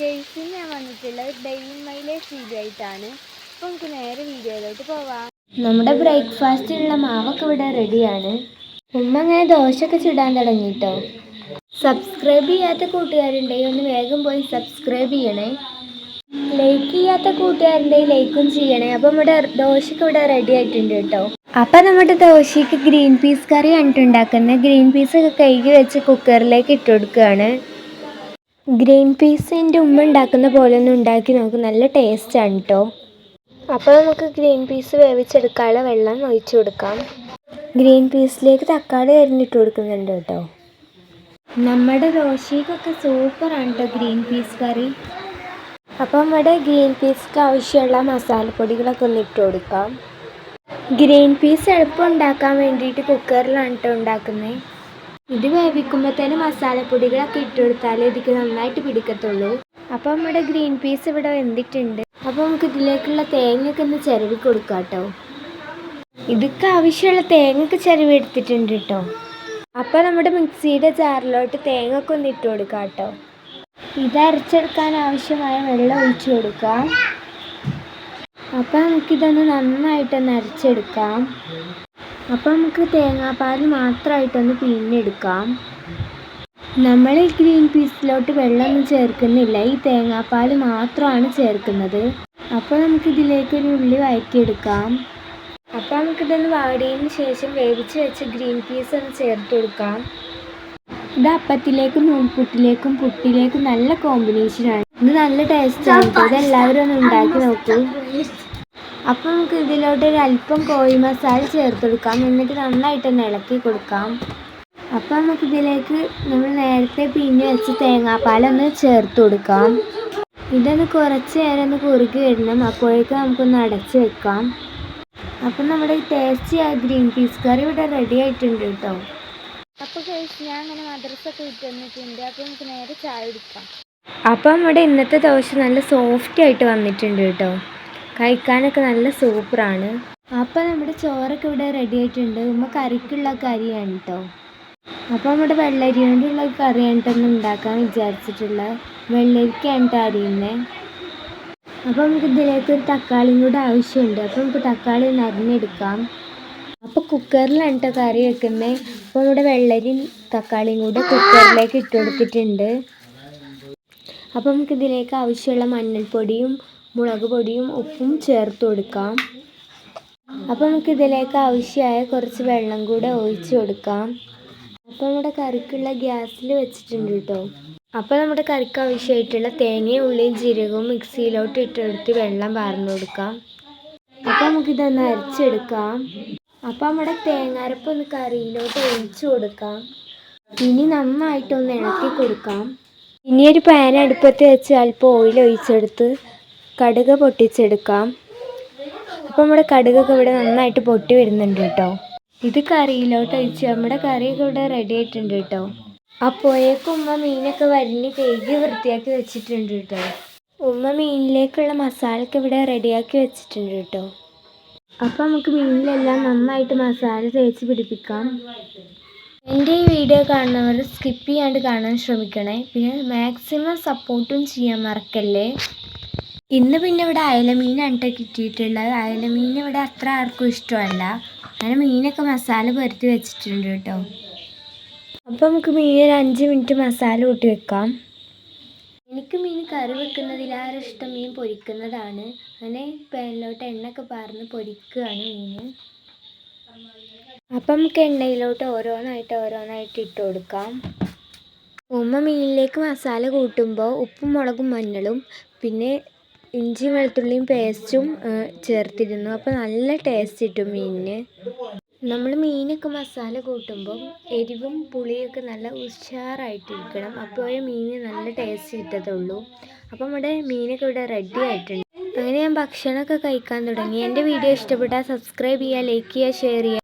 ഗെയ്സിൽ ഞാൻ വന്നിട്ടുള്ളത് daily mileage video ആയിട്ടാണ് അപ്പോൾ നമുക്ക് നേരെ വീഡിയോയിലോട്ട് പോവാം. നമ്മുടെ ബ്രേക്ക്ഫാസ്റ്റിനുള്ള മാവൊക്കെ ഇവിടെ റെഡിയാണ്. ഉമ്മ അങ്ങനെ ദോശയൊക്കെ ചുടാൻ തുടങ്ങിട്ടോ. സബ്സ്ക്രൈബ് ചെയ്യാത്ത കൂട്ടുകാരുണ്ടെങ്കിൽ ഒന്ന് വേഗം പോയി സബ്സ്ക്രൈബ് ചെയ്യണേ. ലൈക്ക് ചെയ്യാത്ത കൂട്ടുകാരുണ്ടെങ്കിൽ ലൈക്കും ചെയ്യണേ. അപ്പം നമ്മുടെ ദോശയ്ക്ക് ഇവിടെ റെഡി ആയിട്ടുണ്ട് കേട്ടോ. അപ്പം നമ്മുടെ ദോശയ്ക്ക് ഗ്രീൻ പീസ് കറി കണ്ടിട്ടുണ്ടാക്കുന്നത്. ഗ്രീൻ പീസ് ഒക്കെ കഴുകി വെച്ച് കുക്കറിലേക്ക് ഇട്ട് കൊടുക്കുകയാണ്. ഗ്രീൻ പീസ് എന്റെ ഉമ്മ ഉണ്ടാക്കുന്ന പോലെ ഒന്ന് ഉണ്ടാക്കി നോക്കും. നല്ല ടേസ്റ്റാണ് കേട്ടോ അപ്പോൾ നമുക്ക് ഗ്രീൻ പീസ് വേവിച്ചെടുക്കാനുള്ള വെള്ളം ഒഴിച്ചു കൊടുക്കാം. ഗ്രീൻ പീസിലേക്ക് തക്കാളി അരിഞ്ഞിട്ട് കൊടുക്കുന്നുണ്ട് കേട്ടോ നമ്മുടെ ദോശയ്ക്കൊക്കെ സൂപ്പറാണ് കേട്ടോ ഗ്രീൻ പീസ് കറി. അപ്പോൾ നമ്മുടെ ഗ്രീൻ പീസ്ക്ക് ആവശ്യമുള്ള മസാലപ്പൊടികളൊക്കെ ഒന്ന് ഇട്ട് കൊടുക്കാം. ഗ്രീൻ പീസ് എളുപ്പം ഉണ്ടാക്കാൻ വേണ്ടിയിട്ട് കുക്കറിലാണ് കേട്ടോ ഉണ്ടാക്കുന്നത് ഇത് വേവിക്കുമ്പോഴത്തേന് മസാലപ്പൊടികളൊക്കെ ഇട്ട് കൊടുത്താലേ ഇതിക്ക് നന്നായിട്ട് പിടിക്കത്തുള്ളൂ. അപ്പോൾ നമ്മുടെ ഗ്രീൻ പീസ് ഇവിടെ വെന്തിട്ടുണ്ട്. അപ്പോൾ നമുക്ക് ഇതിലേക്കുള്ള തേങ്ങയൊക്കെ ഒന്ന് ചിരവി കൊടുക്കാം കേട്ടോ ഇതൊക്കെ ആവശ്യമുള്ള തേങ്ങയൊക്കെ ചിരവി എടുത്തിട്ടുണ്ട് കേട്ടോ. അപ്പോൾ നമ്മുടെ മിക്സിയുടെ ജാറിലോട്ട് തേങ്ങ ഒക്കെ ഒന്ന് ഇട്ട് കൊടുക്കാം കേട്ടോ ഇത് അരച്ചെടുക്കാൻ ആവശ്യമായ വെള്ളം ഒഴിച്ചു കൊടുക്കാം. അപ്പോൾ നമുക്കിതൊന്ന് നന്നായിട്ടൊന്ന് അരച്ചെടുക്കാം. അപ്പോൾ നമുക്ക് തേങ്ങാപ്പാൽ മാത്രമായിട്ടൊന്ന് പിഴിഞ്ഞെടുക്കാം. നമ്മൾ ഈ ഗ്രീൻ പീസിലോട്ട് വെള്ളമൊന്നും ചേർക്കുന്നില്ല. ഈ തേങ്ങാപ്പാൽ മാത്രമാണ് ചേർക്കുന്നത്. അപ്പോൾ നമുക്കിതിലേക്ക് ഒരു ഉള്ളി വഴറ്റിയെടുക്കാം. അപ്പോൾ നമുക്കിതൊന്ന് വാടിയതിന് ശേഷം വേവിച്ച് വെച്ച് ഗ്രീൻ പീസ് ഒന്ന് ചേർത്ത് കൊടുക്കാം. ഇത് അപ്പത്തിലേക്കും നൂൽപുട്ടിലേക്കും പുട്ടിലേക്കും നല്ല കോമ്പിനേഷനാണ്. ഇത് നല്ല ടേസ്റ്റാണ്. കേട്ടോ ഇത് എല്ലാവരും ഒന്ന് ഉണ്ടാക്കി നോക്കൂ. അപ്പോൾ നമുക്ക് ഇതിലോട്ട് ഒരു അല്പം കോഴി മസാല ചേർത്ത് കൊടുക്കാം. എന്നിട്ട് നന്നായിട്ടൊന്ന് ഇളക്കി കൊടുക്കാം. അപ്പോൾ നമുക്ക് ഇതിലേക്ക് നമ്മൾ നേരത്തെ പിന്നെ വെച്ച് തേങ്ങാപ്പാലൊന്ന് ചേർത്ത് കൊടുക്കാം. ഇതൊന്ന് കുറച്ച് നേരം ഒന്ന് കുറുകി വരണം. അപ്പോഴേക്ക് നമുക്കൊന്ന് അടച്ച് വെക്കാം. അപ്പം നമ്മുടെ ടേസ്റ്റി ആ ഗ്രീൻ പീസ് കറി ഇവിടെ റെഡി ആയിട്ടുണ്ട് കേട്ടോ. അപ്പോൾ കഴിച്ച് ഞാൻ അങ്ങനെ മദ്രസൊക്കെ വിട്ട് വന്നിട്ടുണ്ട്. അപ്പോൾ നമുക്ക് നേരെ ചായ കുടിക്കാം. അപ്പം നമ്മുടെ ഇന്നത്തെ ദോശ നല്ല സോഫ്റ്റ് ആയിട്ട് വന്നിട്ടുണ്ട് കേട്ടോ. കഴിക്കാനൊക്കെ നല്ല സൂപ്പറാണ്. അപ്പോൾ നമ്മുടെ ചോറൊക്കെ ഇവിടെ റെഡി ആയിട്ടുണ്ട്. ഉമ്മ കറിക്കുള്ള കറിയാണ് കേട്ടോ അപ്പോൾ നമ്മുടെ വെള്ളരി കൊണ്ടുള്ള കറിയാണ് കേട്ടോ ഉണ്ടാക്കാൻ വിചാരിച്ചിട്ടുള്ള. വെള്ളരിക്കാണ് കേട്ടോ അരിയുന്നത് അപ്പോൾ നമുക്ക് ഇതിലേക്ക് ഒരു തക്കാളിയും കൂടെ ആവശ്യമുണ്ട്. അപ്പോൾ നമുക്ക് തക്കാളി ഒന്ന് അരിഞ്ഞെടുക്കാം. അപ്പോൾ കുക്കറിലാണ് കേട്ടോ കറി വെക്കുന്നത് അപ്പോൾ നമ്മുടെ വെള്ളരിയും തക്കാളിയും കൂടെ കുക്കറിലേക്ക് ഇട്ട് കൊടുത്തിട്ടുണ്ട്. അപ്പോൾ നമുക്ക് ഇതിലേക്ക് ആവശ്യമുള്ള മഞ്ഞൾപ്പൊടിയും മുളക് പൊടിയും ഉപ്പും ചേർത്ത് കൊടുക്കാം. അപ്പോൾ നമുക്ക് ഇതിലേക്ക് ആവശ്യമായ കുറച്ച് വെള്ളം കൂടെ ഒഴിച്ച് കൊടുക്കാം. അപ്പോൾ നമ്മുടെ കറിക്കുള്ള ഗ്യാസിൽ വെച്ചിട്ടുണ്ട് കേട്ടോ അപ്പോൾ നമ്മുടെ കറിക്ക് ആവശ്യമായിട്ടുള്ള തേങ്ങയും ഉള്ളിയും ജീരകവും മിക്സിയിലോട്ട് ഇട്ടെടുത്ത് വെള്ളം വാർന്നു കൊടുക്കാം. അപ്പോൾ നമുക്കിതൊന്ന് അരച്ചെടുക്കാം. അപ്പോൾ നമ്മുടെ തേങ്ങാരപ്പ് ഒന്ന് കറിയിലോട്ട് ഒഴിച്ചു കൊടുക്കാം. ഇനി നന്നായിട്ടൊന്ന് ഇളക്കി കൊടുക്കാം. ഇനി ഒരു പാൻ അടുപ്പത്ത് വെച്ച് അല്പം ഓയിൽ ഒഴിച്ചെടുത്ത് കടുക് പൊട്ടിച്ചെടുക്കാം. അപ്പോൾ നമ്മുടെ കടുകൊക്കെ ഇവിടെ നന്നായിട്ട് പൊട്ടി വരുന്നുണ്ട് കേട്ടോ. ഇത് കറിയിലോട്ട് ഒഴിച്ച് നമ്മുടെ കറിയൊക്കെ ഇവിടെ റെഡി ആയിട്ടുണ്ട് കേട്ടോ. അപ്പോഴേക്കും ഉമ്മ മീനൊക്കെ വരിഞ്ഞ് കഴുകി വൃത്തിയാക്കി വെച്ചിട്ടുണ്ട് കേട്ടോ. ഉമ്മ മീനിലേക്കുള്ള മസാലയൊക്കെ ഇവിടെ റെഡിയാക്കി വെച്ചിട്ടുണ്ട് കേട്ടോ. അപ്പോൾ നമുക്ക് മീനിലെല്ലാം നന്നായിട്ട് മസാല തേച്ച് പിടിപ്പിക്കാം. എന്റെ ഈ വീഡിയോ കാണുന്നവർ സ്കിപ്പ് ചെയ്യാണ്ട് കാണാൻ ശ്രമിക്കണേ. പിന്നെ മാക്സിമം സപ്പോർട്ടും ചെയ്യാൻ മറക്കല്ലേ? ഇന്ന് പിന്നെ ഇവിടെ അയലമീനാണ് കേട്ടോ കിട്ടിയിട്ടുള്ളത്. അയലമീൻ ഇവിടെ അത്ര ആർക്കും ഇഷ്ടമല്ല. അങ്ങനെ മീനൊക്കെ മസാല പുരട്ടി വെച്ചിട്ടുണ്ട് കേട്ടോ അപ്പോൾ നമുക്ക് മീൻ ഒരു അഞ്ച് മിനിറ്റ് മസാല കൂട്ടി വെക്കാം. എനിക്ക് മീൻ കറി വെക്കുന്നതിലേറെ ഇഷ്ടം മീൻ പൊരിക്കുന്നതാണ്. അങ്ങനെ പാനിലോട്ട് എണ്ണയൊക്കെ പാർന്ന് പൊരിക്കുകയാണ് മീൻ. അപ്പം നമുക്ക് എണ്ണയിലോട്ട് ഓരോന്നായിട്ട് ഓരോന്നായിട്ട് ഇട്ട് കൊടുക്കാം. ഉമ്മ മീനിലേക്ക് മസാല കൂട്ടുമ്പോൾ ഉപ്പും മുളകും മഞ്ഞളും പിന്നെ ഇഞ്ചി വെളുത്തുള്ളിയും പേസ്റ്റും ചേർത്തിരുന്നു. അപ്പോൾ നല്ല ടേസ്റ്റ് കിട്ടും മീനിന്. നമ്മൾ മീനൊക്കെ മസാല കൂട്ടുമ്പം എരിവും പുളിയൊക്കെ നല്ല ഉഷാറായിട്ടിരിക്കണം. അപ്പോഴേ മീനിന് നല്ല ടേസ്റ്റ് കിട്ടത്തുള്ളൂ. അപ്പം നമ്മുടെ മീനൊക്കെ ഇവിടെ റെഡി ആയിട്ടുണ്ട്. അങ്ങനെ ഞാൻ ഭക്ഷണമൊക്കെ കഴിക്കാൻ തുടങ്ങി. എന്റെ വീഡിയോ ഇഷ്ടപ്പെട്ടാൽ സബ്സ്ക്രൈബ് ചെയ്യുക ലൈക്ക് ചെയ്യുക ഷെയർ ചെയ്യുക.